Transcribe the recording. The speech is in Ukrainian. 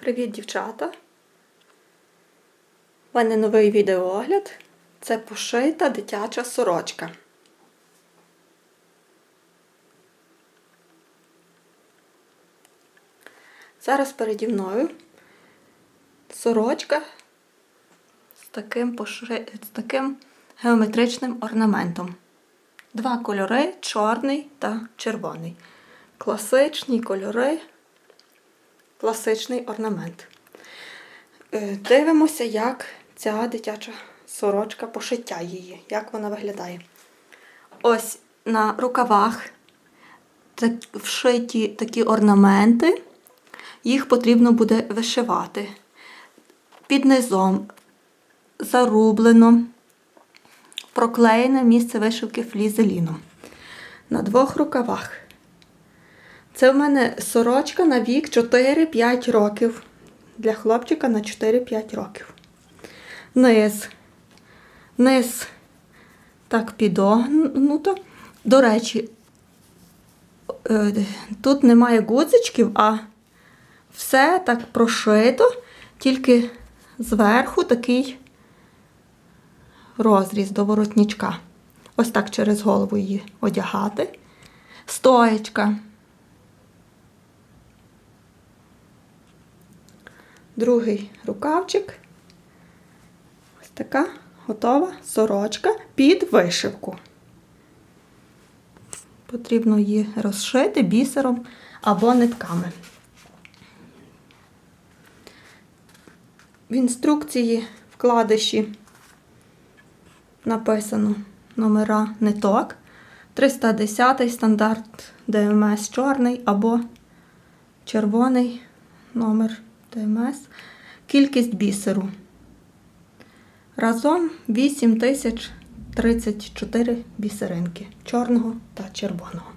Привіт, дівчата! У мене новий відеоогляд. Це пошита дитяча сорочка. Зараз переді мною сорочка з таким, поши... з таким геометричним орнаментом. Два кольори чорний та червоний. Класичні кольори, класичний орнамент. Е, Дивимося, як ця дитяча сорочка, пошиття її, як вона виглядає. Ось на рукавах вшиті такі орнаменти, їх потрібно буде вишивати. Під низом зарублено, проклеєне місце вишивки флізеліном. На двох рукавах. Це в мене сорочка на вік 4-5 років. Для хлопчика на 4-5 років. Низ. Низ так підогнуто. До речі, е, тут немає гудзичків, а все так прошито, тільки зверху такий розріз до воротничка. Ось так через голову її одягати. Стоєчка. Другий рукавчик. Ось така готова сорочка під вишивку. Потрібно її розшити бісером або нитками. В інструкції вкладиші написано номера ниток. 310 стандарт ДМС чорний або червоний номер ДМС. Кількість бісеру. Разом 8034 бісеринки чорного та червоного.